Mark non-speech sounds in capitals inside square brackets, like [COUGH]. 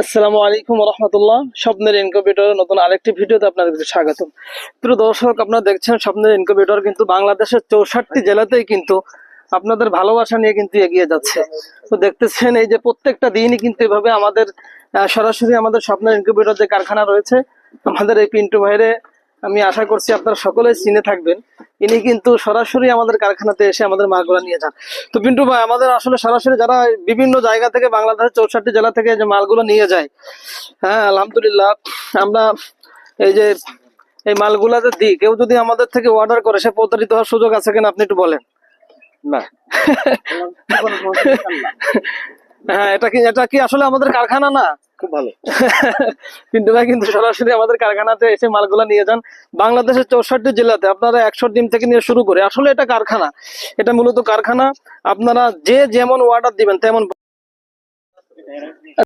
আসসালামু আলাইকুম রহমতুল্লাহ স্বপ্নের ইনকিউবেটর নতুন আরেকটি ভিডিওতে আপনাদেরকে স্বাগত প্রিয় দর্শক, আপনারা দেখছেন স্বপ্নের ইনকিউবেটর কিন্তু বাংলাদেশের চৌষট্টি জেলাতেই কিন্তু আপনাদের ভালোবাসা নিয়ে কিন্তু এগিয়ে যাচ্ছে। তো দেখতেছেন, এই যে প্রত্যেকটা দিনই কিন্তু এভাবে আমাদের সরাসরি আমাদের স্বপ্নের ইনকিউবেটর যে কারখানা রয়েছে, আমাদের এই পিন্টু ভাইরে আমি আশা করছি আপনারা সকলেই চিনে থাকবেন। ইনি কিন্তু সরাসরি আমাদের কারখানাতে এসে আমাদের মালগুলো নিয়ে যান। তো পিন্টু ভাই আমাদের আসলে সরাসরি যারা বিভিন্ন জায়গা থেকে বাংলাদেশের চৌষট্টি জেলা থেকে যে মালগুলো নিয়ে যায় হ্যাঁ আলহামদুলিল্লাহ আমরা এই যে এই মালগুলা যে দিই কেউ যদি আমাদের থেকে অর্ডার করে সে প্রতারিত হওয়ার সুযোগ আছে কিনা আপনি একটু বলেন? না। [LAUGHS] হ্যাঁ এটা কি এটা কি আসলে আমাদের কারখানা না? খুব ভালো। পিন্টু ভাই, কিন্তু সরাসরি আমাদের কারখানাতে এসে মালগুলা নিয়ে যান। বাংলাদেশের চৌষট্টি জেলাতে আপনারা একশো ডিম থেকে নিয়ে শুরু করে, আসলে এটা কারখানা। এটা মূলত কারখানা। আপনারা যে যেমন ওয়ার্ডার দিবেন, তেমন